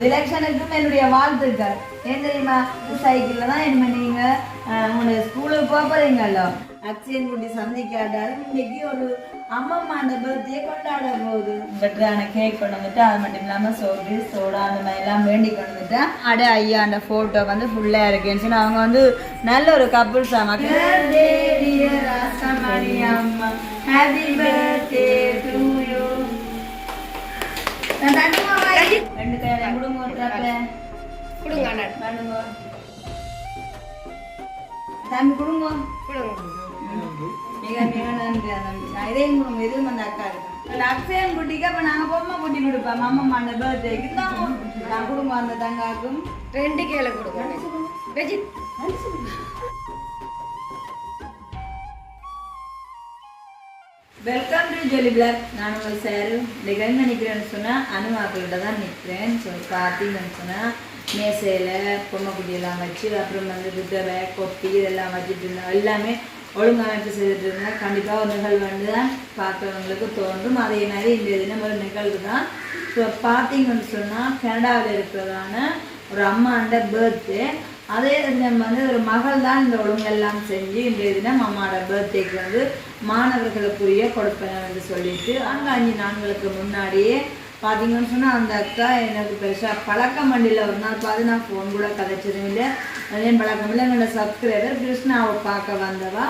எலெக்ஷனுக்கும் என்னுடைய வாழ்த்துக்கள். ஏன் தெரியுமா? சைக்கிளில் தான் இனிமே நீங்கள் உங்களுடைய ஸ்கூலுக்கு போக போகிறீங்களோ அக்ஷயன் குட்டி சந்திக்காட்டாரு இன்னைக்கு ஒரு அம்மம்மாண்ட பர்த்டே கொண்டாட போகுது. பெட்டரான கேக் கொண்டு வந்துட்டு அது மட்டும் இல்லாமல் சோறு சோடா அந்த மாதிரிலாம் வேண்டி கொண்டு வந்துட்டேன் அட ஐயாண்ட ஃபோட்டோ வந்து ஃபுல்லாக இருக்குன்னு சொல்லி அவங்க வந்து நல்ல ஒரு கப்புள் சாமா அம்மா. ஹாப்பி பர்த்டே டு யூ கொடுங்க அண்ணா. தம்பி குடுங்க. மிக மிக நன்றி தம்பி நான் இதையும் கொடுங்க இதுவும் அந்த அக்கா இருக்கு. அக்ஷயன் குட்டிக்கு அப்ப நாங்க பொம்மை குட்டி கொடுப்போம். அம்மம்மா அந்த பர்த்டேக்கு நான் கொடுங்க அந்த தங்காக்கும். ரெண்டு கேல கொடுங்க. வெல்கம் டு ஜொலி பிளாக் நான் உங்கள் சார். இன்னைக்கு என்ன நிற்கிறேன்னு சொன்னால் அனுமாக்கிட்ட தான் நிற்கிறேன் ஸோ பார்த்தீங்கன்னு சொன்னால் மேசையில் பொம்மைக்குட்டியெல்லாம் வச்சு அப்புறம் வந்து குதிரை கொப்பி இதெல்லாம் வச்சுட்டு இருந்தோம். எல்லாமே ஒழுங்கமைப்பு செய்துட்டு இருந்தால் கண்டிப்பாக ஒரு நிகழ்வு வந்து தான் பார்க்குறவங்களுக்கு தோன்றும். அதே மாதிரி இந்த தினம் ஒரு நிகழ்வு தான். இப்போ பார்த்தீங்கன்னு சொன்னால் கனடாவில் இருக்கிறதான ஒரு அம்மாண்ட பர்த்டே அதே தினம் வந்து ஒரு மகள் தான் இந்த ஒழுங்கெல்லாம் செஞ்சு இன்றைய தினம் அம்மாவோட பர்த்டேக்கு வந்து மாணவர்களுக்குரிய கொடுப்பேன் என்று சொல்லிட்டு அங்கே அஞ்சு நாட்களுக்கு முன்னாடியே பார்த்தீங்கன்னு சொன்னால் அந்த அக்கா எனக்கு பெருசாக பழக்கம் வண்டியில் ஒரு நாள் பார்த்து நான் ஃபோன் கூட கதைச்சதும் இல்லை. அதே பழக்கம் இல்லை. எங்களோட சப்ஸ்கிரைபர் கிருஷ்ணாவை பார்க்க வந்தவா.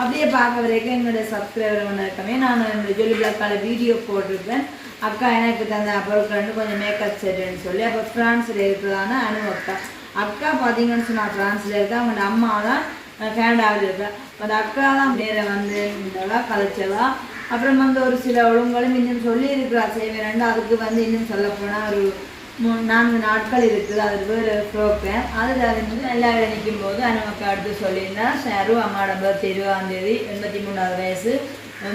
அப்படியே பார்க்க வரைக்கும் எங்களுடைய சப்ஸ்கிரைபர் ஒன்று இருக்கமே நான் இந்த ஜொலி பிளாக்கால வீடியோ போட்டிருப்பேன். அக்கா எனக்கு தந்த பொருட்கள் வந்து கொஞ்சம் மேக்கப் செட்டுன்னு சொல்லி அப்போ ஃப்ரான்ஸில் இருக்கிறதான அனு அக்கா. அக்கா பார்த்தீங்கன்னு சொன்னால் ஃப்ரான்ஸில் இருக்கா? அவங்களோட அம்மா தான் கனடாவில் இருக்கா அந்த அக்கா தான் நேர வந்து இருந்தவா கலைச்சவா. அப்புறம் வந்து ஒரு சில ஒழுங்குகளும் இன்னும் சொல்லியிருக்கிறார். செய்வேன் அதுக்கு வந்து இன்னும் சொல்லப்போனால் ஒரு மூணு நான்கு நாட்கள் இருக்குது. அது வேறு ப்ரோக்ராம் அதில் அது வந்து நல்லா நிற்கும் போது நமக்கு அடுத்து சொல்லியிருந்தா ஷேரு அம்மாவோட நம்பர் இருபதாம் தேதி எண்பத்தி மூணாவது வயசு.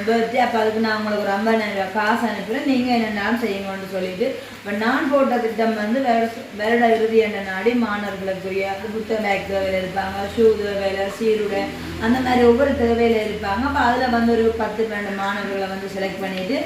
பர்த்டே அப்போ அதுக்கு நான் உங்களுக்கு ஒரு ஐம்பதாயிரம் காசு அனுப்புகிறேன் நீங்கள் என்னென்னாலும் செய்யுங்கன்னு சொல்லிட்டு. இப்போ நான் போட்ட திட்டம் வந்து வேற வருட இறுதி என்ற நாடி மாணவர்களுக்குரிய புத்த பேக் தேவையில் இருப்பாங்க. ஷூ தேவையில் சீருடை அந்த மாதிரி ஒவ்வொரு தேவையில் இருப்பாங்க. அப்போ அதில் வந்து ஒரு பத்து பன்னெண்டு மாணவர்களை வந்து செலக்ட் பண்ணிவிட்டு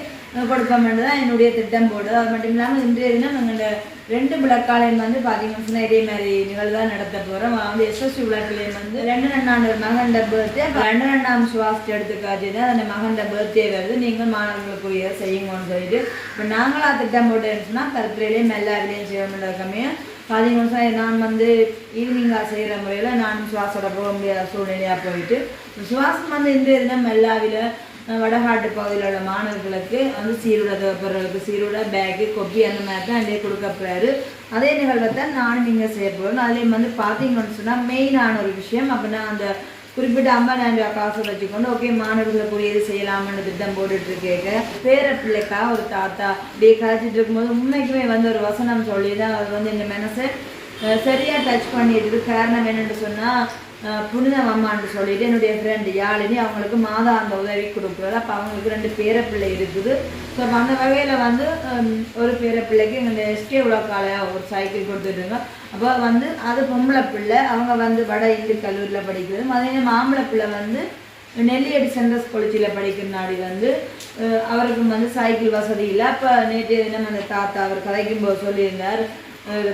கொடுப்போம்னு தான் என்னுடைய திட்டம் போடுது அது மட்டும் இல்லாமல் இன்றைய தினம் எங்களோட ரெண்டு விளக்காலையும் வந்து பார்த்தீங்கன்னா இதே மாதிரி நிகழ்வு நடத்த போகிறோம் வந்து எஸ்எஸ்சி விளக்குலையும் வந்து ரெண்டு ரெண்டாண்டு மகண்ட பர்த்டே ரெண்டு ரெண்டாம் சுவாஸ்ட் எடுத்துக்காச்சு தான் அந்த மகண்ட பர்த்டே வருது. நீங்கள் மாணவர்களுக்குரிய செய்யுங்கன்னு சொல்லிட்டு. இப்போ நாங்களாக திட்டம் போட்டேன்னு சொன்னால் கருத்துலையும் எல்லாருலேயும் செய்யணும் இருக்கமே பார்த்தீங்கன்னா சொன்னா நான் வந்து ஈவினிங்காக செய்கிற முறையில் நானும் சுவாசோட போக முடியாத சூழ்நிலையாக போயிட்டு. சுவாசம் வந்து இந்த இதுனா மெல்லாவில் வடகாட்டு பகுதியில் உள்ள மாணவர்களுக்கு வந்து சீருடை தேவைப்படுறதுக்கு சீருடை பேக்கு கொப்பி அந்த மாதிரி தான் அதிலே கொடுக்கப்படுறாரு. அதே நிகழ்வை தான் நானும் நீங்கள் செய்ய போகிறோம் அதுலேயும் வந்து பார்த்தீங்கன்னு சொன்னால் மெயினான ஒரு விஷயம் அப்படின்னா அந்த குறிப்பிட்ட ஐம்பதாயிரம் ரூபாய் காசு வச்சுக்கொண்டு ஓகே மாணவர்களுக்கு இது செய்யலாம்னு திட்டம் போட்டுட்டு இருக்கேங்க. பேர பிள்ளைக்கா ஒரு தாத்தா அப்படியே கழிச்சிட்டு இருக்கும்போது உண்மைக்குமே வந்து ஒரு வசனம் சொல்லி தான் அது வந்து இந்த மனசை சரியாக சரியா டச் பண்ணிட்டு காரணம் என்னன்னு சொன்னால் புனிதமம்மான்னு சொல்லிட்டு என்னுடைய ஃப்ரெண்டு யாழினி அவங்களுக்கு மாதா அந்த உதவி கொடுக்குறது அப்போ அவங்களுக்கு ரெண்டு பேரப்பிள்ளை இருக்குது. ஸோ அப்போ அந்த வகையில் வந்து ஒரு பேரப்பிள்ளைக்கு எங்களுடைய எஸ்கே உலகால ஒரு சைக்கிள் கொடுத்துட்டுருங்க அப்போ வந்து அது பொம்பளை பிள்ளை. அவங்க வந்து வட இந்து கல்லூரியில் படிக்கிறது. அதே மாம்பளை பிள்ளை வந்து நெல்லியடி சென்ட்ரஸ் படிக்கிற படிக்கிறனாடி வந்து அஹ், அவருக்கு வந்து சைக்கிள் வசதி இல்லை. அப்போ நேற்று தினம் அந்த தாத்தா அவர் கதைக்கும் போது சொல்லியிருந்தார்.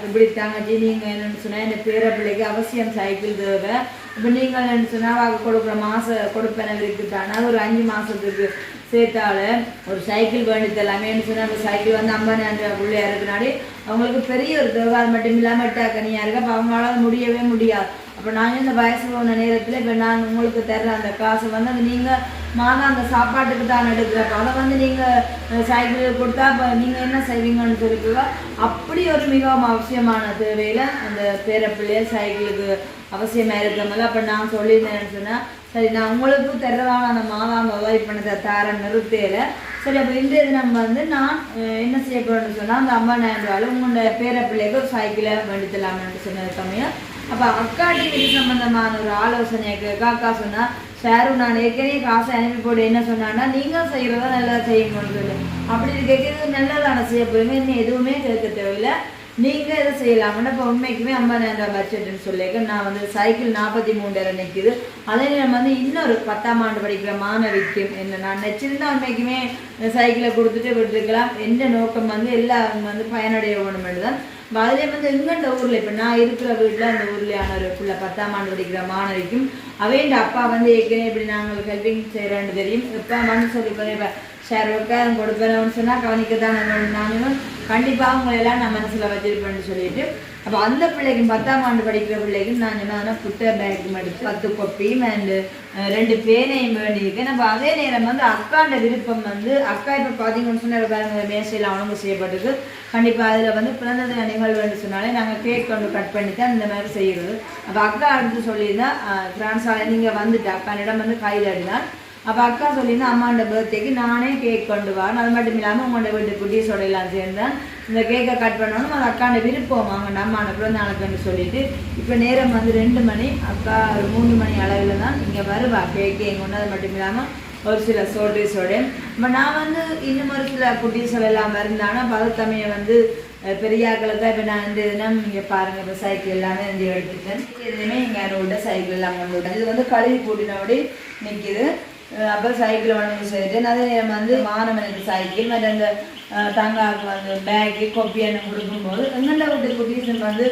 இப்படி தங்கச்சி நீங்கள் என்னென்னு சொன்னால் இந்த பேர பிள்ளைக்கு அவசியம் சைக்கிள் தேவை. இப்போ நீங்கள் என்னென்னு சொன்னால் அவங்க கொடுக்குற மாதம் கொடுப்பேன இருக்குதானா ஒரு அஞ்சு மாதத்துக்கு சேர்த்தால ஒரு சைக்கிள் வேண்டியது தரலாமேன்னு சொன்னால் அந்த சைக்கிள் வந்து ஐம்பதாயிரம் ரூபாய் உள்ளே அவங்களுக்கு பெரிய ஒரு தேவை மட்டும் இல்லாமல் எட்டாக்கனியாக இருக்குது அப்போ அவங்களால முடியவே முடியாது. இப்போ நாங்கள் இந்த வயசு போன நேரத்தில் இப்போ நான் உங்களுக்கு தர்ற அந்த காசு வந்து அது நீங்கள் மாதம் அந்த சாப்பாட்டுக்கு தான் எடுக்கிறப்ப அதை வந்து நீங்கள் சைக்கிள் கொடுத்தா இப்போ நீங்கள் என்ன செய்வீங்கன்னு சொல்லிக்கோ அப்படி ஒரு மிகவும் அவசியமான தேவையில் அந்த பேரப்பிள்ளைய சைக்கிளுக்கு அவசியமாக இருக்கிறதுனால அப்போ நான் சொல்லியிருந்தேன்னு சொன்னால் சரி நான் உங்களுக்கு தர்றதான அந்த மாதம் உதவி பண்ணதை தர நிறுத்தையில். சரி அப்போ இன்றைய நம்ம வந்து நான் என்ன செய்ய போகிறேன்னு சொன்னால் அந்த அம்மா ரூபாயில் உங்களோட பேரப்பிள்ளைக்கு ஒரு சைக்கிளை வேண்டித்தலாம்னு சொன்னது சமயம் அப்போ அக்காட்டி இது சம்பந்தமான ஒரு ஆலோசனை கேட்க அக்கா சொன்னா ஷேரு நான் ஏற்கனவே காசை அனுப்பி போட என்ன சொன்னான்னா நீங்கள் செய்கிறத நல்லா செய்யணும்னு சொல்லு அப்படி கேட்கறது நல்லதான செய்ய போயுமே இன்னும் எதுவுமே கேட்க தேவையில்லை. நீங்கள் எதை செய்யலாம்னா இப்போ உண்மைக்குமே ஐம்பதாயிரம் ரூபாய் பட்ஜெட்னு சொல்லியிருக்க நான் வந்து சைக்கிள் நாற்பத்தி மூன்றாயிரம் நிற்கிது அதே நேரம் வந்து இன்னொரு பத்தாம் ஆண்டு படிக்கிற மாணவிக்கு என்ன நான் நினச்சிருந்தா உண்மைக்குமே சைக்கிளை கொடுத்துட்டு விட்டுருக்கலாம் எந்த நோக்கம் வந்து எல்லா வந்து பயனடைய வேணுமென்று தான் அப்ப வந்து எங்கண்ட ஊர்ல? இப்ப நான் இருக்கிற வீட்டுல அந்த ஊர்லேயான ஒரு பிள்ளை பத்தாம் ஆண்டு படிக்கிற மாணவிக்கும். அவையின் அப்பா வந்து ஏற்கனவே இப்படி நாங்கள் கல்விங் செய்யறோன்னு தெரியும். இப்போ மனு சொல்லி இப்போ ஷேர் உட்காரம் கொடுப்பேன் சொன்னால் கவனிக்க தான் நானும் கண்டிப்பாக அவங்களை எல்லாம் நான் மனசில் வச்சிருப்பேன்னு சொல்லிட்டு. அப்போ அந்த பிள்ளைக்கும் பத்தாம் ஆண்டு படிக்கிற பிள்ளைக்கும் நான் என்ன புத்த பேக் மடித்து பத்து கொப்பியும் அண்டு ரெண்டு பேனையும் வேண்டியிருக்கேன் நம்ம அதே நேரம் வந்து அக்காண்ட விருப்பம் வந்து அக்கா இப்போ பார்த்தீங்கன்னு சொன்ன பாருங்க மேசையில் ஒழுங்கு செய்யப்பட்டிருக்கு. கண்டிப்பாக அதில் வந்து பிறந்த நிகழ்வுன்னு சொன்னாலே நாங்கள் கேக் கொண்டு கட் பண்ணி தான் இந்த மாதிரி செய்கிறது அப்போ அக்கா அடுத்து சொல்லியிருந்தா ஃப்ரான்ஸால் நீங்கள் வந்துட்டு அக்கானிடம் வந்து கையில் அடிதான். அப்போ அக்கா சொல்லியிருந்தா அம்மாண்ட பர்த்டேக்கு நானே கேக் கொண்டு வரேன் அது மட்டும் இல்லாமல் உங்களோட வீட்டு குட்டீஸோட எல்லாம் சேர்ந்தேன். இந்த கேக்கை கட் பண்ணணும். அது அக்காண்ட விருப்பம். அவங்க அம்மாண்ட பிறந்த நாளுக்குன்னு சொல்லிட்டு இப்போ நேரம் வந்து ரெண்டு மணி. அக்கா ஒரு மூணு மணி அளவில் தான் இங்கே வருவா கேக்கு எங்கள் ஒன்று அது மட்டும் இல்லாமல் ஒரு சில சோல்டர்ஸோட இப்போ நான் வந்து இன்னும் ஒரு சில குட்டீஸோட எல்லாம் இருந்தாங்கன்னா பதத்தமையை வந்து பெரியாக்களை தான் இப்போ நான் இந்த தினம் இங்கே பாருங்க இப்போ சைக்கிள் எல்லாமே இங்கே எடுத்துட்டேன். எதுவுமே இங்கே என்னோட சைக்கிள் எல்லாம் கொண்டு விட்டேன் இது வந்து கழுவி கூட்டினபடி நிற்கிது அப்போ சைக்கிள் வழங்கி செய்துட்டு அதே நேரம் வந்து மாணவனுக்கு சைக்கிள் மற்ற அந்த தங்காக்கு வந்து பேக்கு கொப்பி என்ன கொடுக்கும்போது எங்கண்ட வீட்டு குட்டீஸ் வந்து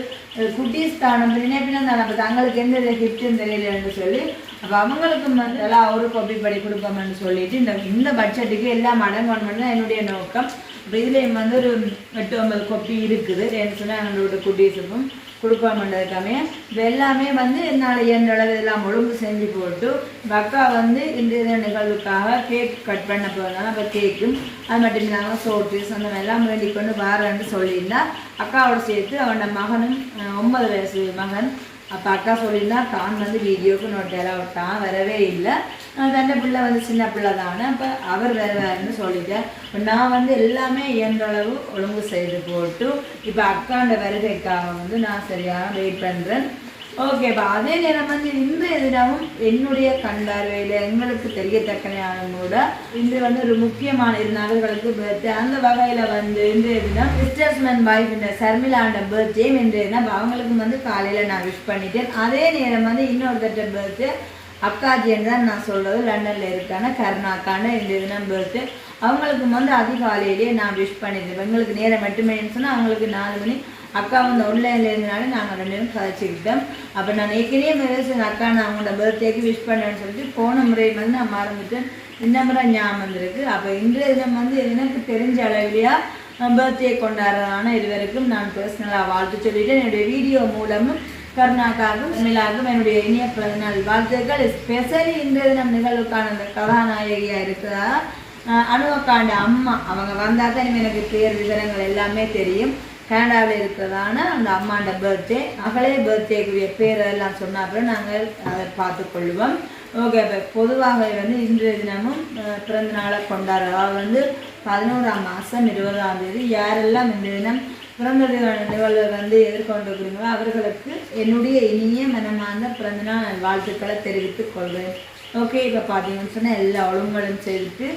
குட்டீஸ் தானம் நினைப்பினா தான் அப்போ தங்களுக்கு எந்த கிஃப்ட்டும் தெரியலன்னு சொல்லி அப்போ அவங்களுக்கும் வந்து எல்லாம் ஒரு கொப்பி படி கொடுப்போம்னு சொல்லிட்டு இந்த இந்த பட்ஜெட்டுக்கு எல்லாம் அடங்கணும்னு தான் என்னுடைய நோக்கம். இப்போ இதுலேயும் வந்து ஒரு எட்டு ஒன்பது கொப்பி இருக்குது. என்ன சொன்னால் எங்களோட குட்டீஸுக்கும் கொடுப்போம்ன்றதுக்காமே இது எல்லாமே. வந்து என்னால் இயன்றளவு எல்லாம் ஒழுங்கு செஞ்சு போட்டு பக்கா அக்கா வந்து இந்த நிகழ்வுக்காக கேக் கட் பண்ண போகிறதுனால அப்போ கேக்கும் அது மட்டும் இல்லாமல் சோட்டு அந்த எல்லாம் வேண்டிக் கொண்டு வாரேன்னு சொல்லியிருந்தா அக்காவோட சேர்த்து அவனோட மகனும் ஒன்பது வயசு மகன். அப்போ அக்கா சொல்லியிருந்தா தான் வந்து வீடியோக்கு நோட்டெல்லாம் விட்டான் வரவே இல்லை. தன்னை பிள்ளை வந்து சின்ன பிள்ளை தானே அப்போ அவர் வருவாருன்னு சொல்லிட்டேன் இப்போ நான் வந்து எல்லாமே என்றளவு ஒழுங்கு செய்து போட்டு இப்போ அக்காண்ட வருகைக்காக வந்து நான் சரியாக வெயிட் பண்ணுறேன் ஓகே இப்போ அதே நேரம் வந்து இந்த தினமும் என்னுடைய கண் பார்வையில் எங்களுக்கு தெரியத்தக்கனையான கூட இது வந்து ஒரு முக்கியமான இரு நபர்களுக்கு பர்த்டே அந்த வகையில் வந்து இந்த எதுனா சிஸ்டர்ஸ்மேன் வைஃப் இந்த சர்மிலாண்ட பர்த்டே இன்று என்ன அவங்களுக்கு வந்து காலையில் நான் விஷ் பண்ணிட்டேன். அதே நேரம் வந்து இன்னொருத்தட்ட பர்த்டே அக்காஜின்னு தான் நான் சொல்கிறது லண்டனில் இருக்கான கருணாக்கான இந்த இது பர்த்டே அவங்களுக்கு வந்து அதிகாலையிலேயே நான் விஷ் பண்ணிட்டேன் எங்களுக்கு நேரம் எட்டு மணின்னு சொன்னால் அவங்களுக்கு நாலு மணி அக்கா வந்து ஆன்லைனில் இருந்தனால நாங்கள் ரெண்டு பேரும் கதைச்சிக்கிட்டோம் அப்போ நான் ஏற்கனவே மேரேஜ் அக்கா நான் அவங்களோட பர்த்டேக்கு விஷ் பண்ணேன்னு சொல்லிட்டு போன முறை வந்து நான் மறந்துட்டேன். இந்த முறை ஞாபகம் வந்திருக்கு. அப்போ இன்றைய தினம் வந்து எனக்கு தெரிஞ்ச அளவிலையா பர்த்டே கொண்டாடுறதான இதுவரைக்கும் நான் பர்சனலாக வாழ்த்து சொல்லிவிட்டேன் என்னுடைய வீடியோ மூலமும் கருணாக்காகவும் மிலாகும் என்னுடைய இனிய பிறந்தநாள் வாழ்த்துக்கள். ஸ்பெஷலி இன்றைய தினம் நிகழ்வுக்கான அந்த கதாநாயகியாக இருக்கிறா அனுவக்காண்ட அம்மா. அவங்க வந்தால் தான் எனக்கு பேர் விவரங்கள் எல்லாமே தெரியும். கனடாவில் இருக்கிறதான அந்த அம்மாண்ட பர்த்டே மகளே பர்த்டேக்குரிய பேர் எல்லாம் சொன்ன அப்புறம் நாங்கள் அதை பார்த்துக்கொள்வோம் ஓகே இப்போ பொதுவாக வந்து இன்றைய தினமும் பிறந்த நாளை கொண்டாடுறா வந்து பதினோராம் மாதம் இருபதாம் தேதி. யாரெல்லாம் இன்றைய தினம் பிறந்த நிகழ்வை வந்து எதிர்கொண்டிருக்கிறீங்களோ அவர்களுக்கு என்னுடைய இனிய மனமார்ந்த பிறந்தநாள் வாழ்த்துக்களை தெரிவித்துக் கொள்வேன் ஓகே இப்போ பார்த்தீங்கன்னு சொன்னால் எல்லா ஒழுங்குகளும் செய்துட்டு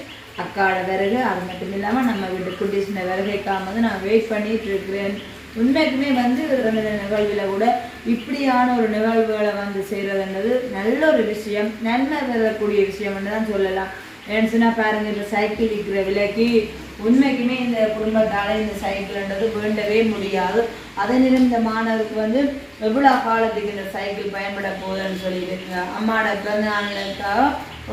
அக்காவோட விறகு அது மட்டும் இல்லாமல் நம்ம வீட்டு குட்டீஸின விறகைக்காக வந்து நான் வெயிட் பண்ணிட்டு இருக்கிறேன் உண்மைக்குமே வந்து ரெண்டு நிகழ்வில் கூட இப்படியான ஒரு நிகழ்வுகளை வந்து செய்கிறதுன்றது நல்ல ஒரு விஷயம் நன்மை தரக்கூடிய விஷயம்னு தான் சொல்லலாம். ஏன்னு சொன்னால் பாருங்க சைக்கிள் விற்கிற விலைக்கு உண்மைக்குமே இந்த குடும்பத்தால் இந்த சைக்கிள்ன்றது வேண்டவே முடியாது. அதே நேரம் இந்த மாணவருக்கு வந்து எவ்வளோ காலத்துக்கு இந்த சைக்கிள் பயன்பட போகுதுன்னு சொல்லியிருக்காங்க அம்மாவோட பிறந்த நாளுக்காக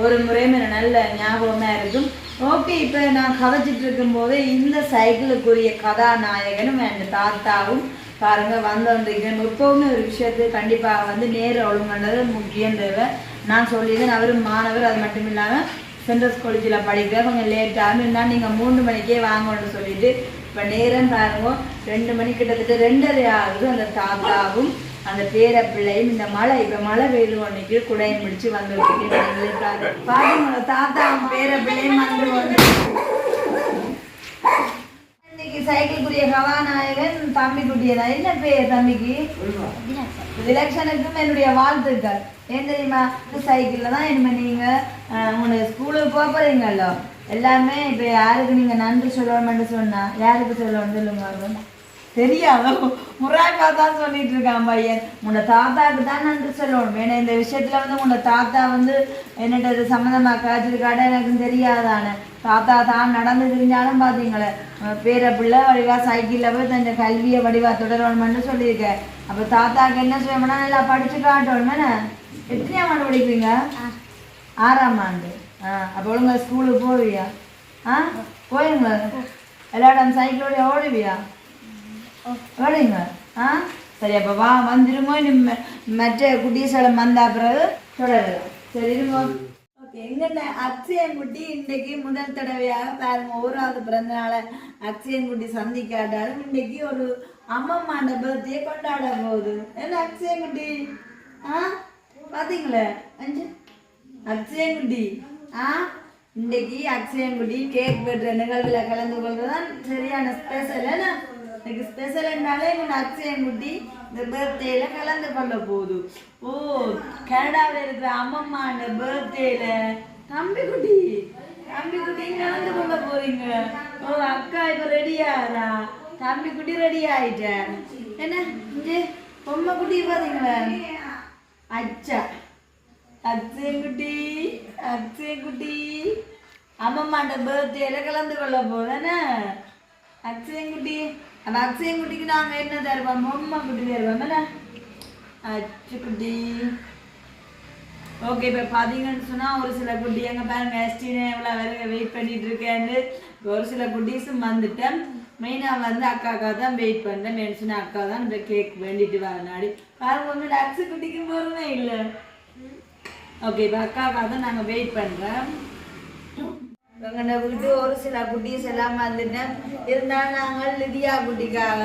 ஒரு முறையும் எனக்கு நல்ல ஞாபகமாக இருக்கும். ஓகே இப்போ நான் கதைச்சிட்டு இருக்கும்போது இந்த சைக்கிளுக்குரிய கதாநாயகனும் என் தாத்தாவும் பாருங்க வந்திருக்கேன் எப்போவுமே ஒரு விஷயத்தை கண்டிப்பாக வந்து நேர ஒழுங்குன்றது முக்கியம் தேவை நான் சொல்லியிருந்தேன் அவரும் மாணவர் அது மட்டும் இல்லாமல் சென்ட்ரஸ் காலேஜில் படிக்க கொஞ்சம் லேட் ஆகும் நீங்கள் மூணு மணிக்கே வாங்கணும்னு சொல்லிட்டு இப்போ நேரம் பாருங்க. ரெண்டு மணி கிட்டத்தட்ட ரெண்டரை ஆகுது. அந்த தாத்தாவும் அந்த பேர பிள்ளையும் இந்த மழை இப்போ மழை பெய்து ஒன்றைக்கு குடையை முடிச்சு வந்துருக்கு பாருங்க. தாத்தாவும் பேர பிள்ளையும் வந்து சைக்கிள்குரிய கதாநாயகன் தம்பி குட்டியதான் என்ன பேர் தம்பிக்கு. விலக்ஷனுக்கும் என்னுடைய வாழ்த்துக்கள். ஏன் தெரியுமா? இந்த சைக்கிளில் தான் என்ன நீங்கள் உங்களுக்கு ஸ்கூலுக்கு போக போகிறீங்களோ எல்லாமே இப்போ யாருக்கு நீங்கள் நன்றி சொல்லணும்னு சொன்னா யாருக்கு சொல்லணும்னு சொல்லுங்க தெரியாதோ. முறாய்ப்பா தான் சொல்லிட்டு இருக்கான் பையன். உன்னோட தாத்தாவுக்கு தான் நன்றி சொல்லணும். ஏன்னா இந்த விஷயத்துல வந்து உன்னோட தாத்தா வந்து என்னட்டது சம்மந்தமா காய்ச்சிருக்காட எனக்கு தெரியாதானே. தாத்தா தான் நடந்து தெரிஞ்சாலும் பார்த்தீங்களே பேரை பேர பிள்ளை வடிவா சைக்கிளில் போய் தன் கல்வியை வடிவா தொடரணும்னு சொல்லியிருக்கேன் அப்போ தாத்தாக்கு என்ன செய்யணும்னா நல்லா படிச்சு காட்டணும் எத்தனை எத்தனையாம் ஆண்டு படிக்கிறீங்க ஆறாம் ஆண்டு. ஆ அப்போ ஒழுங்கா ஸ்கூலுக்கு போவியா? ஆ போயிருங்க. எல்லா இடம் சைக்கிளோட ஓடுவியா? ஓடுங்க ஆ? சரி அப்போ வா வந்துருமோ நிம்ம மற்ற குட்டீஸ்வரம் வந்தா பிறகு தொடரலாம். சரி இருமோ ஓகே எங்கண்ண அக்ஷயன்குட்டி இன்னைக்கு முதல் தடவையாக பாருங்க ஓராவது பிறந்த நாளை அக்ஷயன்குட்டி சந்திக்காட்டாலும் இன்னைக்கு ஒரு அம்மம்மாண்ட பர்த்டே கொண்டாட போகுது என்ன அக்ஷயன்குட்டி ஆ? பாத்தீங்களே? அஞ்சு. அக்ஷயன்குட்டி ஆ? இன்னைக்கு அக்ஷயன்குட்டி கேக் வெட்டுற நிகழ்வில் கலந்து கொள்றதுதான் சரியான ஸ்பெஷல் என்ன? இன்னைக்கு ஸ்பெஷல் என்னாலே எங்க அக்ஷயன்குட்டி இந்த பர்த்டேல கலந்து கொள்ள போகுது. ஓ கனடாவில் இருக்கிற அம்மம்மா அம்மம்மாண்ட பர்த்டேல தம்பி குட்டி தம்பி குட்டி கலந்து கொள்ள போறீங்க. ஓ அக்கா இப்போ ரெடி ஆகிறா தம்பி குட்டி ரெடி ஆயிட்டேன் என்ன இங்கே பொம்மை குட்டி பாத்தீங்களா? அச்சா. அக்ஷயன்குட்டி குட்டி அம்மம்மாண்ட பர்த்டேல கலந்து கொள்ள போதானே அக்ஷயன்குட்டி அப்ப அக்ஷயன்குட்டிக்கு நாங்க என்ன தருவோம்? பொம்மை குட்டி தருவோம். என்ன? அச்சுக்குட்டி ஓகே இப்போ பார்த்தீங்கன்னு சொன்னால் ஒரு சில குட்டி எங்க பாருங்க எஸ்டினே எவ்வளோ வேற வெயிட் பண்ணிட்டு இருக்கேன்னு. ஒரு சில குட்டீஸும் வந்துட்டேன். மெயினாக வந்து அக்காக்கா தான் வெயிட் பண்ணேன். மெயின் சொன்ன அக்கா தான் இந்த கேக் வேண்டிட்டு வரனாடி. பாருங்க வந்து அக்ஸு குட்டிக்கு போகிறதே இல்லை. ஓகே இப்போ அக்காக்கா தான் நாங்கள் வெயிட் பண்ணுறேன் எங்கள்ட வீட்டு ஒரு சில குட்டீஸ் எல்லாம் வந்துட்டு இருந்தால் நாங்கள் லிதியா குட்டிக்காக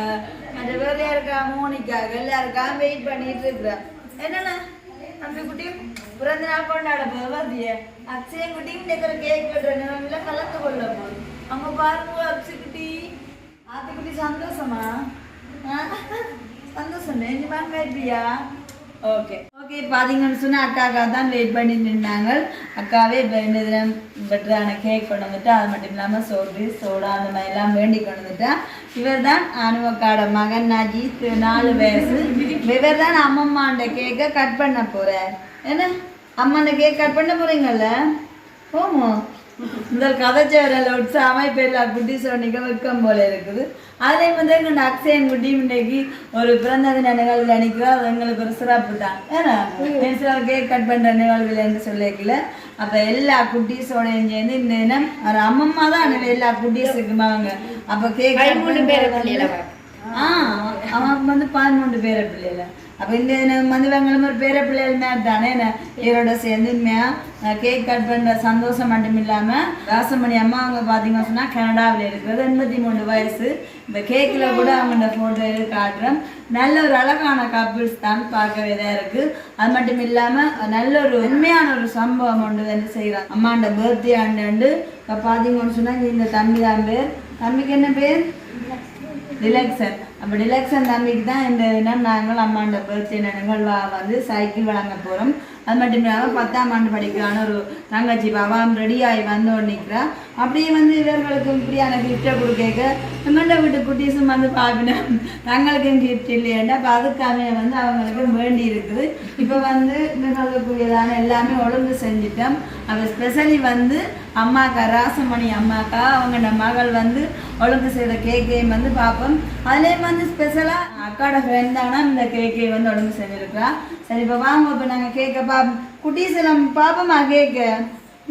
மற்ற வேறு யாருக்கா மோனிக்காக எல்லாருக்காக வெயிட் பண்ணிட்டு இருக்கிறோம். என்னண்ணா அப்படி குட்டி பிறந்த நாள் கொண்டாட போது வருதிய அக்ஷயம் குட்டி இன்னைக்கு கேக் வெட்டுற நிலைமையில கலந்து கொள்ள போதும் அவங்க பாருங்க அக்ஷய குட்டி. ஆத்து குட்டி சந்தோஷமா? சந்தோஷம் நீ வாங்க இருப்பியா? ஓகே. ஓகே பார்த்தீங்கன்னு சொன்னால் அக்காக்கா தான் வெயிட் பண்ணி நின்னாங்க அக்காவே இப்போ தினம் பெட்டரான கேக் கொண்டு வந்துட்டா. அது மட்டும் இல்லாமல் சோறு சோடா அந்த மாதிரி எல்லாம் வேண்டி கொண்டு வந்துட்டா. இவர் தான் அனுவக்காட மகன் நஜீத் நாலு வயசு. இவர் தான் அம்மம்மாண்ட கேக்கை கட் பண்ண போகிறார் என்ன? அம்மாண்ட கேக் கட் பண்ண போகிறீங்கல்ல போமோ இந்த கதைச்சவரில் உற்சாகமாக இப்போ எல்லா குட்டி சொன்னிக்க வெக்கம் போல இருக்குது. அதே வந்து எங்கள் அக்ஷயன் குட்டி இன்னைக்கு ஒரு பிறந்த தின நிகழ்வில் அன்னைக்கு அது எங்களுக்கு ஒரு சிறப்பு தான். ஏன்னா சில கேக் கட் பண்ணுற நிகழ்வுலன்னு சொல்லிக்கல. அப்போ எல்லா குட்டீஸோடையும் சேர்ந்து இந்த தினம் ஒரு அம்மம்மா தான் எல்லா குட்டீஸுக்குமா அவங்க அப்போ கேக் ஆ அவன் வந்து பதிமூன்று பேர பிள்ளைல அப்போ இந்த தினம் வந்து ஒரு பேர பிள்ளைகள் மாதிரி தானே இவரோட சேர்ந்து உண்மையாக கேக் கட் பண்ணுற சந்தோஷம் மட்டும் இல்லாமல் ராசமணி அம்மா அவங்க பார்த்தீங்கன்னு சொன்னால் கனடாவில் இருக்கிறது எண்பத்தி மூணு வயசு இந்த கேக்கில் கூட அவங்க ஃபோட்டோ எடுத்து காட்டுறோம் நல்ல ஒரு அழகான கப்பிள்ஸ் தான் பார்க்கவே தான் இருக்குது அது மட்டும் இல்லாமல் நல்ல ஒரு உண்மையான ஒரு சம்பவம் ஒன்று வந்து செய்கிறாங்க அம்மாண்ட பர்த்டே ஆண்டு இப்போ பார்த்தீங்கன்னு சொன்னால் இந்த தம்பி தான் பேர் தம்பிக்கு என்ன பேர் ரிலாக்ஸர் அப்போ டிலக்ஸன் தம்பிக்கு தான் இந்த தினம் நாங்கள் அம்மாண்ட பர்த்டே நிகழ்வாக வந்து சைக்கிள் வழங்க போகிறோம் அது மட்டும் இல்லாமல் பத்தாம் ஆண்டு படிக்கிறான ஒரு தங்கச்சி பாபாம் ரெடியாகி வந்தோன்னு நிற்கிறா அப்படியே வந்து இவர்களுக்கு இப்படியான கிஃப்டை கொடுக்க நம்மண்ட வீட்டு குட்டீஸும் வந்து பார்க்கணும் தங்களுக்கும் கிஃப்ட் இல்லையாண்டா. அப்போ அதுக்காக வந்து அவங்களுக்கு வேண்டி இருக்குது. இப்போ வந்து நிகழ்வுக்குரியதான எல்லாமே ஒழுங்கு செஞ்சிட்டோம். அப்போ ஸ்பெஷலி வந்து அம்மாக்கா ராசமணி அம்மாக்கா அவங்க மகள் வந்து ஒழுங்கு செய்கிற கேக்கையும் வந்து பார்ப்போம் அதுலேயும் வந்து ஸ்பெஷலாக அக்காட ஃப்ரெண்ட் தானே இந்த கேக்கையை வந்து ஒழுங்கு செஞ்சுருக்கா சரி இப்போ வாங்க இப்போ நாங்கள் கேட்க பாப் குட்டீஸ் எல்லாம் பார்ப்போமா கேட்க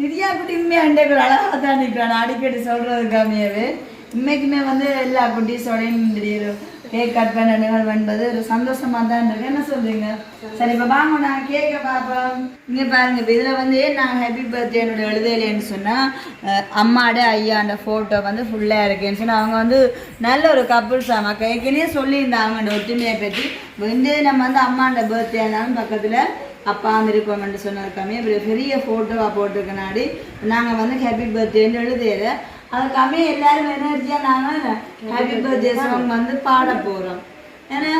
நிறையா குட்டி உண்மையாக அண்டைக்குள்ள அழகாக தான் நிற்கிறான் அடிக்கடி சொல்கிறதுக்காமையவே உண்மைக்குமே வந்து எல்லா குட்டீஸோடையும் திடீர் கேக் கட் பண்ண நிகழ்வு என்பது ஒரு சந்தோஷமாக தான் இருக்கு. என்ன சொல்றீங்க? சரி இப்போ வாங்க நான் கேட்க பார்ப்போம் இங்கே பாருங்க இப்போ இதில் வந்து நான் ஹாப்பி பர்த்டே என்னோட எழுதலைன்னு சொன்னால் அம்மாட ஐயாண்ட ஃபோட்டோ வந்து ஃபுல்லாக இருக்கேன்னு சொன்னால் அவங்க வந்து நல்ல ஒரு கப்புள்ஸ் சாமா கேட்கனே சொல்லியிருந்தாங்க அவங்களோட ஒற்றுமையை பற்றி. இந்த நம்ம வந்து அம்மாண்ட பர்த்டே ஆனாலும் பக்கத்தில் அப்பா இருக்கோம்னு சொன்னதுக்காமே இப்படி பெரிய ஃபோட்டோவாக போட்டிருக்கனாடி நாங்கள் வந்து ஹாப்பி பர்த்டேன்னு எழுதையில அதுக்காமே எல்லாரும் எனர்ஜியாக நாங்கள் ஹாப்பி பர்த்டே சாங் வந்து பாட போகிறோம் ஏன்னா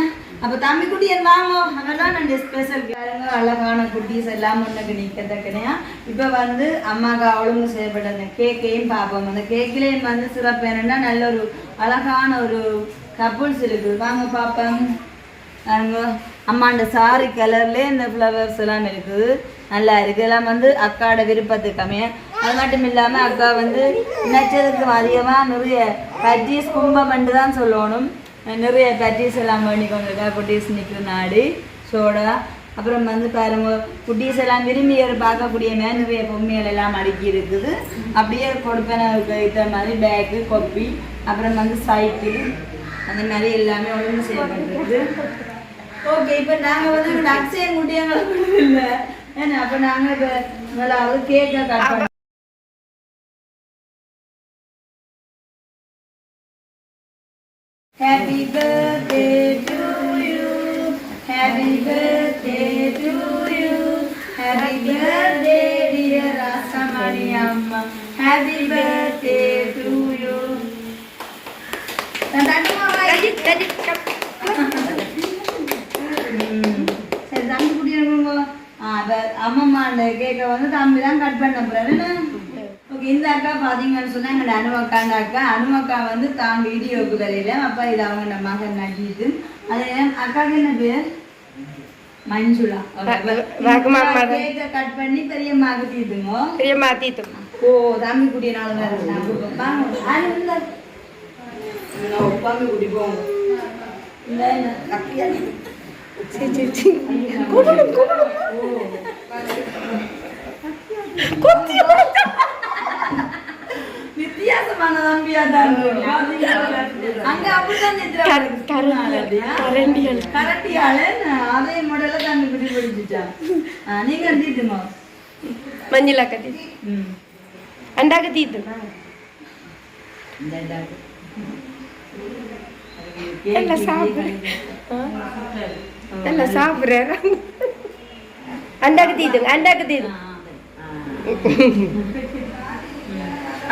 அப்போ தம்பி குட்டியன் வாங்கோ? அதெல்லாம் நான் ஸ்பெஷல் பாருங்க அழகான குட்டீஸ் எல்லாம் முன்னுக்கு நிற்கத்தக்கனையா இப்போ வந்து அம்மாவுக்கு ஒழுங்கு செய்யப்பட்ட அந்த கேக்கையும் பார்ப்போம். அந்த கேக்கிலையும் வந்து சிறப்பு என்னென்னா நல்ல ஒரு அழகான ஒரு கப்புள்ஸ் இருக்குது வாங்க பார்ப்போம் அம்மாண்ட சாரி கலர்லேயே இந்த ஃப்ளவர்ஸ் எல்லாம் இருக்குது. நல்லா இருக்குது எல்லாம் வந்து அக்காவோட கம்மியாக அது மட்டும் இல்லாமல் அக்கா வந்து நச்சதுக்கு அதிகமாக நிறைய பட்டீஸ் கும்பமண்டு தான் சொல்லணும். நிறைய பட்டீஸ் எல்லாம் பண்ணி கொண்டிருக்கா. குட்டீஸ் நிற்கிற நாடு சோடா. அப்புறம் வந்து பாருங்க குட்டீஸ் எல்லாம் விரும்பி பார்க்கக்கூடிய மாதிரி நிறைய பொம்மைகள் எல்லாம் அடுக்கி இருக்குது. அப்படியே கொடுப்பேன் ஏற்ற மாதிரி பேக்கு கொப்பி அப்புறம் வந்து சைக்கிள் அந்த மாதிரி எல்லாமே ஒழுங்கு செய்யப்பட்டிருக்குது ஓகே இப்போ நாங்கள் வந்து எங்களோட அக்ஷயம் குட்டியங்களை இல்லை ஏன்னா அப்போ நாங்கள் இப்போ முதலாவது கேக்கை கட் ஆ அப்போ அம்மம்மா அந்த கேக்கை வந்து தம்பி தான் கட் பண்ண போறாரு. ஓகே இந்த அக்கா பார்த்தீங்கன்னு சொன்னா எங்களோட அனுமக்காண்ட அக்கா அனுமக்கா வந்து தான் வீடியோவுக்கு வரையில அப்பா இது அவங்க மகன் நடிட்டு அது அக்காவுக்கு என்ன பேர்? மஞ்சுளா. கேக்கை கட் பண்ணி பெரியம்மாக்கு தீட்டுங்க பிரியமா தீத்தும் ஓ தம்பி குட்டிய நாள் வேற குடி கூப்பிடும் கூப்பிடும் குத்தி குத்தி வித்தியாசமான தம்பியா தான் இருக்கு. அங்க அப்படிதான் நித்ரா கர- வருது. கரண்டி கரண்டிகள் கரண்டியால நான் அதே மாடல்ல தம்பி குடி பிடிச்சிட்டான் ஆ, நீங்க எடுத்துட்டுங்க மஞ்சளா கத்தி ம் அண்டாக்கு தீத்தும் இந்த இதாக்கு. எல்லாம் சாப்பிடு. அண்டாக்கு தீத்துங்க அண்டாக்கு தீத்தும்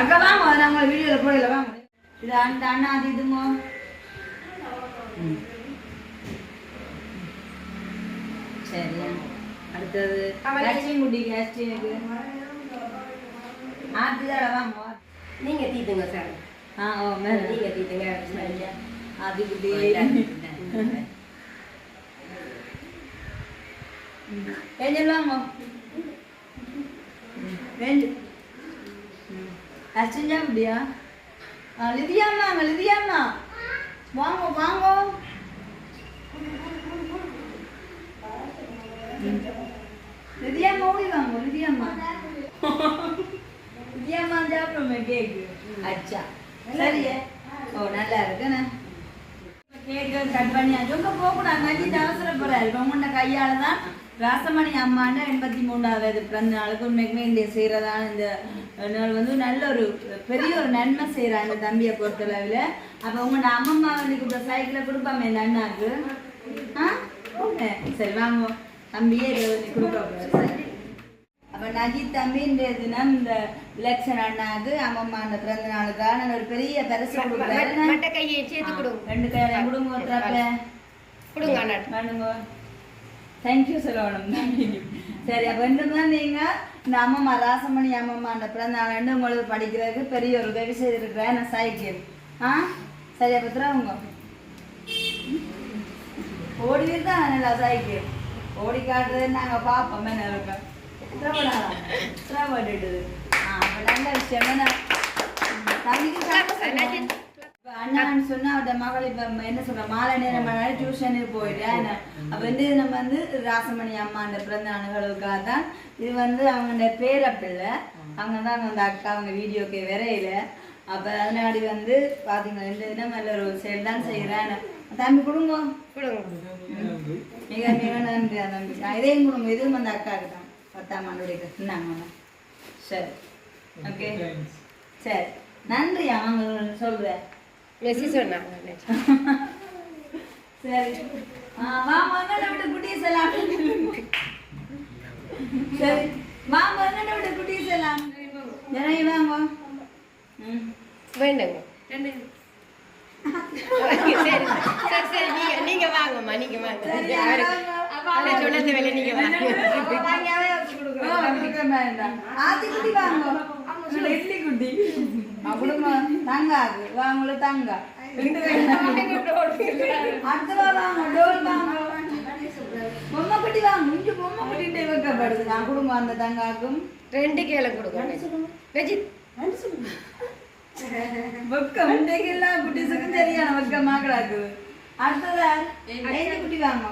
அக்கா வாங்க நாங்க வீடியோல போடல வாங்க. இது அந்த அண்ணா அது இதுமோ சரியா. அடுத்தது அவன் கேஸ்டிங் குட்டி கேஸ்டிங்க்கு ஆத்துதார வாங்க நீங்க தீத்துங்க சார். ஆ ஓ மேல. நீங்க தீத்துங்க சரியா ஆதி குட்டி ஏஞ்சல் வாங்க வேண்டு அர்ச்சஞ்சா அப்படியா ஆ லிதியாம்மா அங்க லிதியாம்மா வாங்க வாங்க ம். லிதியாம்மா ஓடி வாங்க லிதியாம்மா லிதியாம்மா சாப்பிடுமே கேக்கு அச்சா சரியே ஓ நல்லா இருக்குண்ணே கேக்கு கட் பண்ணியாச்சு உங்க போகக்கூடாது நஞ்சிட்டு அவசரப்படுறாரு உங்கள்கிட்ட கையால தான் ராசமணி அம்மாண்ட எண்பத்தி மூணாவது பிறந்த நாளுக்கு உண்மைக்குமே இந்த செய்கிறதான இந்த நாள் வந்து நல்ல ஒரு பெரிய ஒரு நன்மை செய்கிறாங்க இந்த தம்பியை பொறுத்தளவில். அப்போ உங்களோட அம்மம்மா வந்து கொடுத்த சைக்கிளை கொடுப்பாமே இந்த அண்ணாக்கு? ஆ? சரி வாங்க. தம்பியே கொடுக்க அப்ப நஜித் தம்பி இன்றைய தினம் இந்த எலெக்ஷன் அண்ணாக்கு அம்மம்மா அந்த பிறந்த நாளுக்காக நான் ஒரு பெரிய பரிசு கொடுக்குறாரு மட்ட கையை கொடுங்க. ரெண்டு கொடுங்க கொடுங்க தேங்க்யூ சொல்லணும் சரி அப்போ ரெண்டு தான் நீங்கள் இந்த அம்மம்மா ராசமணி அம்மம்மா அந்த பிறந்த நாள் உங்களுக்கு படிக்கிறதுக்கு பெரிய ஒரு உதவி செய்திருக்கிறேன் நான் சைக்கிள் ஆ? சரி அப்போ திரவுங்க ஓடி தான் நல்லா சைக்கிள் ஓடி காட்டுறது நாங்கள் பார்ப்போம். என்ன இருக்கோம் திரும்ப திரவட்டுது ஆ அப்போ நல்ல விஷயம். என்ன? தம்பிக்கு அண்ணான்னு சொன்னா அவட மகள் இப்ப என்ன சொல்ற மாலை நேரம் பண்ணாலும் டியூஷனுக்கு போயிட்டேன் அப்ப வந்து நம்ம வந்து ராசமணி அம்மா அந்த பிறந்த நாளுகளுக்காக தான் இது வந்து அவங்க பேரப்பிள்ளை அவங்க தான் அந்த அக்கா அவங்க வீடியோக்கு வரையில. அப்ப அதனாடி வந்து பாத்தீங்கன்னா இந்த தினம் நல்ல ஒரு செயல் தான் செய்யறேன் தம்பி கொடுங்க. கொடுங்க மிக மிக நன்றி தம்பி. இதையும் கொடுங்க. இதுவும் அந்த அக்காவுக்கு தான். பத்தாம் ஆண்டுடைய இந்தாங்க சரி. ஓகே சரி. நன்றி அவங்க சொல்றேன். மெஸ்ஸி சொன்னாங்க சரி. வாங்க விட்டு குட்டீஸ் எல்லாம்? சரி. வாங்க விட்டு குட்டீஸ் எல்லாம்? ஜனகி வாங்க. ம். வேண்டுங்க. சரி சரி. சரி நீங்க நீங்க வாங்கம்மா நீங்க வாங்க. அவரு- சொல்ல தேவையில்லை நீங்க வாங்க. ஆத்தி வாங்க குட்டி. அப்படிமா தங்கா அது வாங்கல தங்கா அடுத்தவா வாங்க டோல் வாங்க பொம்மை குட்டி வாங்க இங்க பொம்மை குட்டிட்டே வைக்கப்படுது நான் குடும்பம் அந்த தங்காக்கும் ரெண்டு கேளை கொடுக்கணும் ரஜித் வெக்கம் இன்றைக்கு எல்லாம் குட்டிஸுக்கும் சரியான வெக்கமா கிடக்குது அடுத்ததா குட்டி வாங்க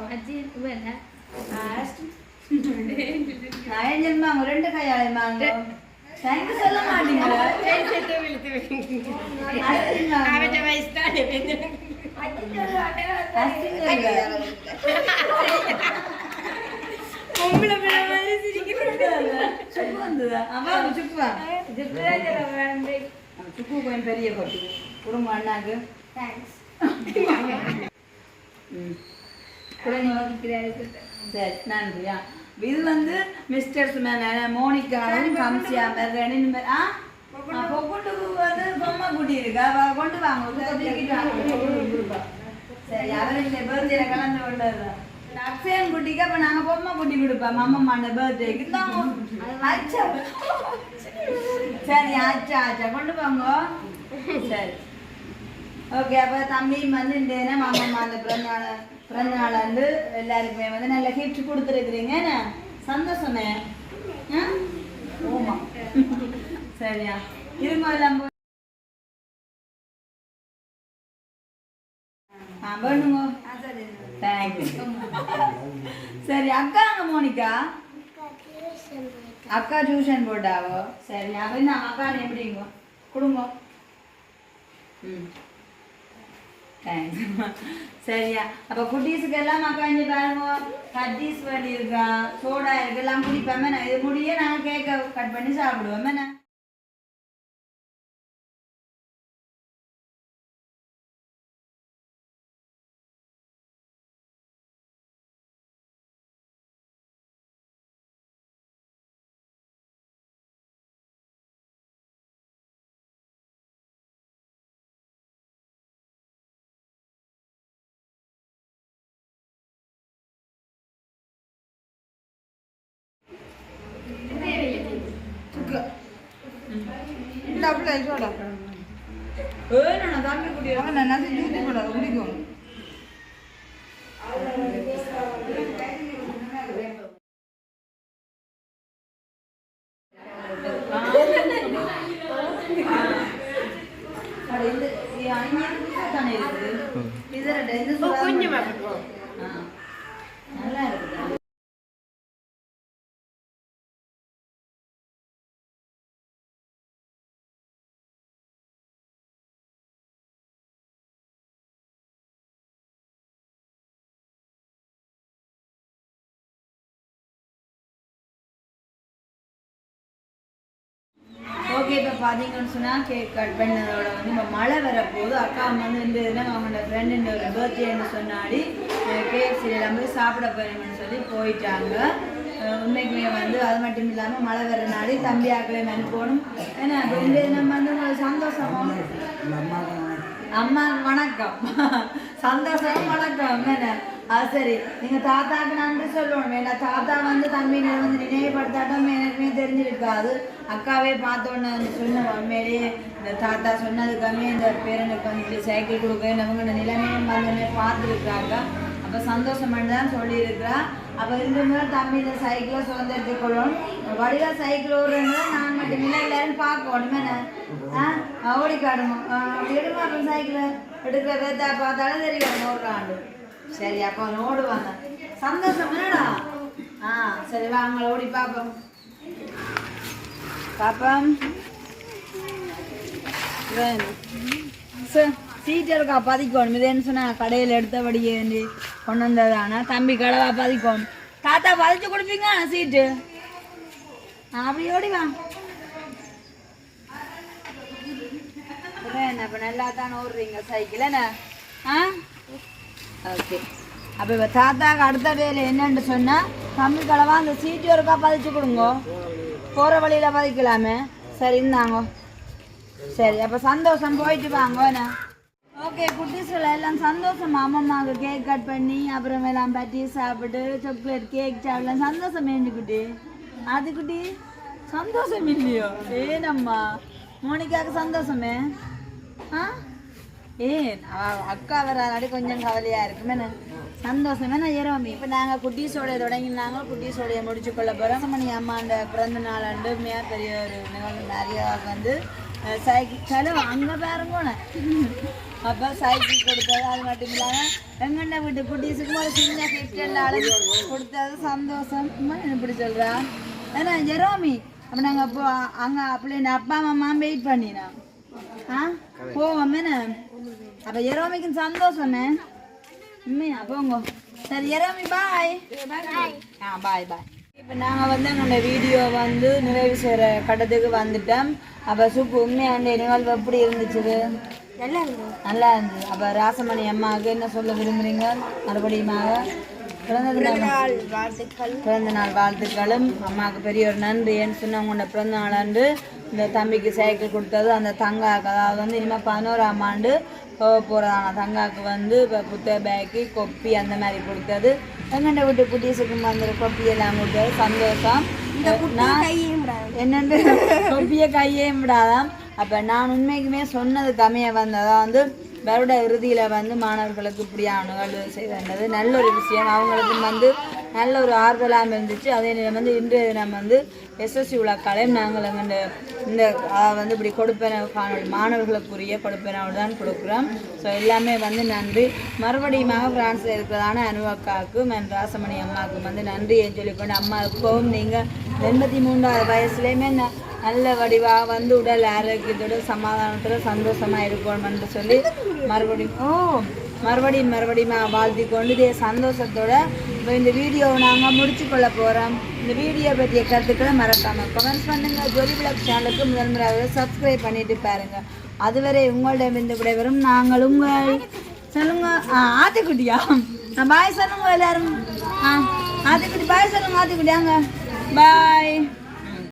ஏஞ்சல் வாங்க ரெண்டு கையாளை வாங்க சொல்ல மாட்டீங்களா பொம்பளை பிள்ளை மாதிரி சுக்கு வந்ததா சுக்கு கொஞ்சம் பெரிய கொட்டி குடும்பம் அண்ணாக்கு ம். சரி நன்றியா இது வந்து மிஸ்டர் சுமேன மோனிகாவும் கம்சியா மாதிரி ரெண்டு ஆ, பொக்குட்டுக்கு வந்து பொம்மை குட்டி இருக்கு கொண்டு வாங்க ஒரு தூக்கிட்டு வாங்க. சரி அவர் இந்த கலந்து கொண்டு வர்றோம். அக்ஷயன் குட்டிக்கு அப்ப நாங்க பொம்மை குட்டி கொடுப்போம் அம்மம்மாண்ட பர்த்டேக்கு அச்சா. சரி ஆச்சா ஆச்சா கொண்டு போங்க. சரி. ஓகே அப்போ தம்பி வந்து இந்த தினம் அம்மம்மா அந்த பிறந்தநாள் பிறந்தநாள் வந்து எல்லாருக்குமே வந்து நல்ல கிஃப்ட் கொடுத்துருக்குறீங்க என்ன? சந்தோஷமே? ஆ? ஓமா. சரியா? இருங்க வேணுங்க. தேங்க்யூ சரி அக்கா அங்க மோனிகா? அக்கா டியூஷன் போட்டாவோ? சரி அவ என்ன அக்கா எப்படிங்க குடும்பம் ம். தேங்க்ஸ் சரியா? அப்போ குட்டீஸுக்கு எல்லாம் மக்கா இங்கே பாருங்க. கட்டீஸ் வண்டி இருக்கா சோடா இருக்கு எல்லாம் குடிப்பாமே நான் இது முடியே நாங்கள் கேக்க கட் பண்ணி சாப்பிடுவோமே நான் வேணும் தம்பி குடியோம் நான் ஜூட்டி போட குடிக்கும் கொஞ்சமா நல்லா இருக்குது ஓகே இப்போ பார்த்தீங்கன்னு சொன்னால் கேக் கட் பண்ணதோட வந்து இப்போ மழை வரப்போகுது அக்கா வந்து இந்த இதில் அவங்களோட ஃப்ரெண்டு ஒரு பர்த்டேன்னு சொன்னாடி. கேக் எல்லாம் போய் சாப்பிட போயிருங்கன்னு சொல்லி போயிட்டாங்க. உண்மைக்குமே வந்து அது மட்டும் இல்லாமல் மழை வர நாடி தம்பி ஆக்களையும் அனுப்பணும். ஏன்னா இந்த நம்ம வந்து உங்களுக்கு சந்தோஷமும் அம்மா வணக்கம். சந்தோஷம் வணக்கம். என்ன ஆ சரி. நீங்க தாத்தாக்கு நன்றி சொல்லணும். ஏன்னா தாத்தா வந்து தம்பியை வந்து நினைவுபடுத்தாட்டம் எனக்குமே தெரிஞ்சிருக்காது. அக்காவே பார்த்தோன்னு சொன்ன உண்மையிலேயே இந்த தாத்தா சொன்னதுக்காமே இந்த பேரனுக்கு வந்து சைக்கிள் கொடுக்க அவங்க நிலைமையும் வந்து பார்த்துருக்காங்க. அப்போ சந்தோஷம் தான் சொல்லியிருக்கிறா. அப்போ இருந்தவங்க தம்பி இந்த சைக்கிளை சுதந்திரத்தை கொள்ளணும் வடிவா சைக்கிள் ஓடுறதுனால நான் மட்டும் இல்லை எல்லாரும் பார்க்கணும் என்ன ஆ? ஓடி காடணும் எடுமாட்டோம் சைக்கிளை எடுக்கிற பேத்தா பார்த்தாலும் தெரியும். ஓடுறாண்டு சரி அப்போ அவன் ஓடுவாங்க. சந்தோஷம் என்னடா? ஆ சரி வா அவங்கள ஓடி பார்ப்போம். பாப்போம் சீட் இருக்கா பதிக்கணும். இது என்ன சொன்னா கடையில் எடுத்தபடியே கொண்டு வந்ததானா? தம்பி கடவா பதிக்கணும். தாத்தா பதிச்சு கொடுப்பீங்க சீட்டு? அப்படி ஓடிவா என்ன இப்போ நல்லா தான் ஓடுறீங்க சைக்கிள் என்ன? ஆ? ஓகே அப்போ இப்போ தாத்தாவுக்கு அடுத்த வேலை என்னன்னு சொன்னால் தம்பி கலவா அந்த சீட்டு ஒருக்கா பதிச்சு கொடுங்க. போகிற வழியில் பதிக்கலாமே. சரி இந்தாங்க. சரி அப்போ சந்தோஷம் போயிட்டு வாங்கோ என்ன? ஓகே குட்டீஸ்கள் எல்லாம் சந்தோஷமா? அம்மம்மாவுக்கு கேக் கட் பண்ணி அப்புறம் எல்லாம் பட்டி சாப்பிட்டு சாக்லேட் கேக் சாப்பிடலாம். சந்தோஷம் வேண்டி குட்டி? அது குட்டி சந்தோஷம் இல்லையோ? ஏனம்மா. மோனிக்காவுக்கு சந்தோஷமே? ஆ? ஏன் அவ அக்கா வராடி கொஞ்சம் கவலையா இருக்குமே சந்தோஷமே. நான் ஏறோம் இப்போ நாங்கள் குட்டீஸோடைய தொடங்கினாங்க குட்டீஸோடைய முடிச்சு கொள்ள போகிறோம் மணி அம்மாண்ட பிறந்த நாள் அண்டு உண்மையா பெரிய ஒரு நிகழ்வு நிறையா வந்து சைக்கிள் செலவு அங்கே பாருங்க அப்போ சைக்கிள் கொடுத்தது அது மட்டும் இல்லாமல் எங்கண்ட வீட்டு குட்டீஸுக்கும் ஒரு சின்ன கிஃப்ட் எல்லாம் கொடுத்தது சந்தோஷம். இப்படி சொல்கிறா ஏன்னா ஜெரோமி அப்போ நாங்கள் அப்போ அங்கே அப்படி அப்பா அம்மா வெயிட் பண்ணினா ஆ? போவோம் என்ன அப்போ எரோமிக்கு சந்தோஷம்ண்ணே உண்மையா? போங்க. சரி எரோமி பாய் ஆ பாய் பாய் இப்போ நாங்கள் வந்து எங்களோட வீடியோ வந்து நிறைவு செய்கிற கட்டத்துக்கு வந்துட்டோம். அப்போ சூப்பு உண்மையாண்ட நிகழ்வு எப்படி இருந்துச்சு நல்லா இருந்தது. நல்லா இருந்துச்சு அப்போ ராசமணி அம்மாவுக்கு என்ன சொல்ல விரும்புகிறீங்க மறுபடியுமாக பிறந்த நாள். வாழ்த்துக்கள். பிறந்த நாள் வாழ்த்துக்களும். அம்மாவுக்கு பெரிய ஒரு நன்றி. ஏன்னு சொன்னா உங்களோட பிறந்த நாள் அன்று இந்த தம்பிக்கு சைக்கிள் கொடுத்தது. அந்த தங்காக்கு அதாவது வந்து இனிமேல் பதினோராம் ஆண்டு போகிறதான தங்காக்கு வந்து இப்போ புத்தக பேக்கு கொப்பி அந்த மாதிரி கொடுத்தது. எங்கண்ட வீட்டு குட்டீஸுக்கு வந்து கொப்பி எல்லாம் கொடுத்தது. சந்தோஷம். என்னென்று? கொப்பிய கையே விடாதாம் அப்போ நான் உண்மைக்குமே சொன்னது கம்மியாக வந்ததா வந்து வருட இறுதியில் வந்து மாணவர்களுக்கு இப்படியான நிகழ்வு செய்தது நல்ல ஒரு விஷயம். அவங்களுக்கு வந்து நல்ல ஒரு ஆறுதலாக இருந்துச்சு. அதே நேரம் வந்து இன்றைய தினம் வந்து எஸ்எஸ்சி விழாக்காலையும் நாங்கள் இந்த இந்த வந்து இப்படி கொடுப்பன மாணவர்களுக்குரிய கொடுப்பனோடு தான் கொடுக்குறோம். ஸோ எல்லாமே வந்து நன்றி. மறுபடியுமாக ஃப்ரான்ஸில் இருக்கிறதான அனுவக்காவுக்கும் என் ராசமணி அம்மாவுக்கும் வந்து நன்றியை சொல்லிக்கொண்டு அம்மா இப்போவும் நீங்கள் எண்பத்தி மூன்றாவது வயசுலேயுமே நல்ல வடிவாக வந்து உடல் ஆரோக்கியத்தோட சமாதானத்தோட சந்தோஷமா இருக்கணும்னு சொல்லி மறுபடியும் ஓ மறுபடியும் மறுபடியும் வாழ்த்தி கொண்டு இதே சந்தோஷத்தோட இப்போ இந்த வீடியோவை நாங்கள் முடிச்சு கொள்ள போகிறோம் இந்த வீடியோ பற்றிய கருத்துக்களை மறக்காமல் கமெண்ட்ஸ் பண்ணுங்கள் ஜொலி விளக் சேனலுக்கு முதல் முறையாக சப்ஸ்கிரைப் பண்ணிட்டு பாருங்கள் அதுவரை உங்களிடமிருந்து விடைபெறும் நாங்கள் உங்கள் சொல்லுங்க ஆ ஆத்துக்குட்டியா? பாய் சொல்லுங்க எல்லாரும். ஆ ஆத்துக்குட்டி பாய் சொல்லுங்க ஆத்துக்குட்டியாங்க. பாய்